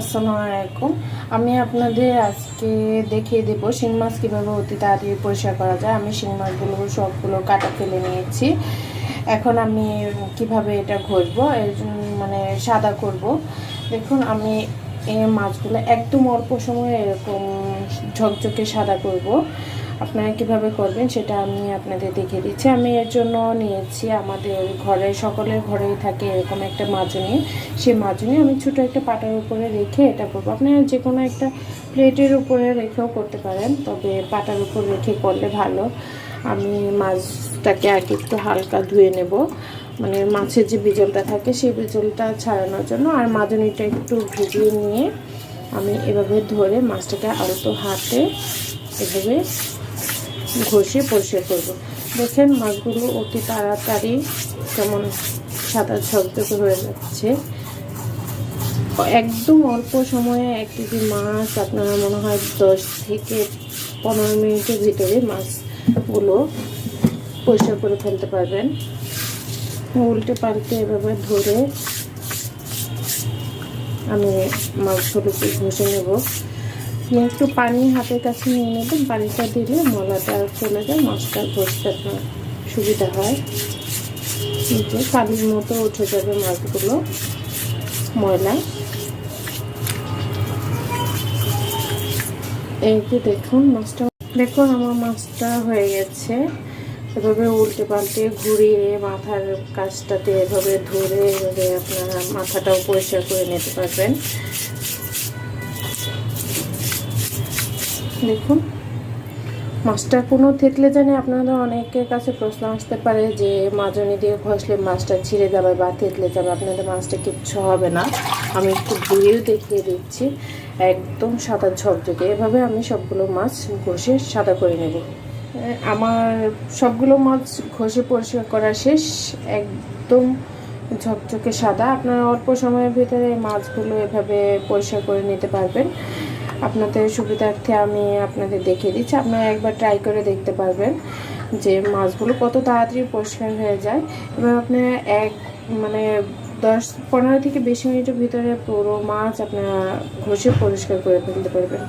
আসসালামু আলাইকুম। আমি আপনাদের আজকে দেখিয়ে দেব শিং মাছ কীভাবে অতি তাড়াতাড়ি পরিষ্কার করা যায়। আমি শিং মাছগুলো সবগুলো কাটা ফেলে নিয়েছি। এখন আমি কীভাবে এটা ঘষবো মানে সাদা করব। দেখুন, আমি এই মাছগুলো একদম অল্প সময়ে এরকম ঝকঝকে সাদা করব। আপনারা কীভাবে করবেন সেটা আমি আপনাদের দেখিয়ে দিচ্ছি। আমি এর জন্য নিয়েছি আমাদের ঘরে, সকলের ঘরেই থাকে এরকম একটা মাজনি। সেই মাজুনি আমি ছোটো একটা পাটার উপরে রেখে এটা করব। আপনারা যে কোনো একটা প্লেটের উপরে রেখেও করতে পারেন, তবে পাটার উপর রেখে করলে ভালো। আমি মাছটাকে আগে একটু হালকা ধুয়ে নেব। মানে মাছের যে বিজলটা থাকে সেই বিজলটা ছাড়ানোর জন্য আর মাজনিটা একটু ভিজিয়ে নিয়ে আমি এভাবে ধরে মাছটাকে আলতো হাতে এভাবে ঘষে পরিষ্কার করব। দেখেন মাছগুলো অতি তাড়াতাড়ি কেমন সাদা ঝকঝকে হয়ে যাচ্ছে। একদম অল্প সময়ে এক কেজি মাছ, আপনারা মনে হয় দশ থেকে পনেরো মিনিটের ভিতরে মাছগুলো পরিষ্কার করে ফেলতে পারবেন। উল্টে পাল্টে এভাবে ধরে আমি মাছগুলোকে ঘষে নেব। একটু পানি হাতের কাছে নিয়ে নেবেন পানিটা দিলে মলাটা চলে যায় মাছটা আপনার সুবিধা হয়। নিচে কালির মতো উঠে যাবে মাছগুলো, ময়লা। এই যে দেখুন মাছটা, দেখুন আমার মাছটা হয়ে গেছে। এভাবে উল্টে পাল্টে ঘুরিয়ে মাথার কাজটাতে এভাবে ধরে এভাবে আপনারা মাথাটাও পরিষ্কার করে নিতে পারবেন। দেখুন মাছটা কোনো থেতলে জানে আপনাদের অনেকের কাছে প্রশ্ন আসতে পারে যে মাজনি দিয়ে ঘষলে মাছটা ছিঁড়ে যাবে বা থেতলে যাবে? আপনাদের মাছটা কিচ্ছু হবে না। আমি একটু ধুয়েও দেখিয়ে দিচ্ছি। একদম সাদা ঝকঝকে এভাবে আমি সবগুলো মাছ ঘষে সাদা করে নেব। আমার সবগুলো মাছ ঘষে পরিষ্কার করা শেষ। একদম ঝকঝকে সাদা। আপনারা অল্প সময়ের ভিতরে মাছগুলো এভাবে পরিষ্কার করে নিতে পারবেন। আপনাদের সুবিধার্থে আমি আপনাদের দেখিয়ে দিচ্ছি। আপনারা একবার ট্রাই করে দেখতে পারবেন যে মাছগুলো কত তাড়াতাড়ি পরিষ্কার হয়ে যায় এবং আপনারা এক মানে দশ পনেরো থেকে বিশ মিনিটের ভিতরে পুরো মাছ আপনারা ঘষে পরিষ্কার করে ফেলতে পারবেন।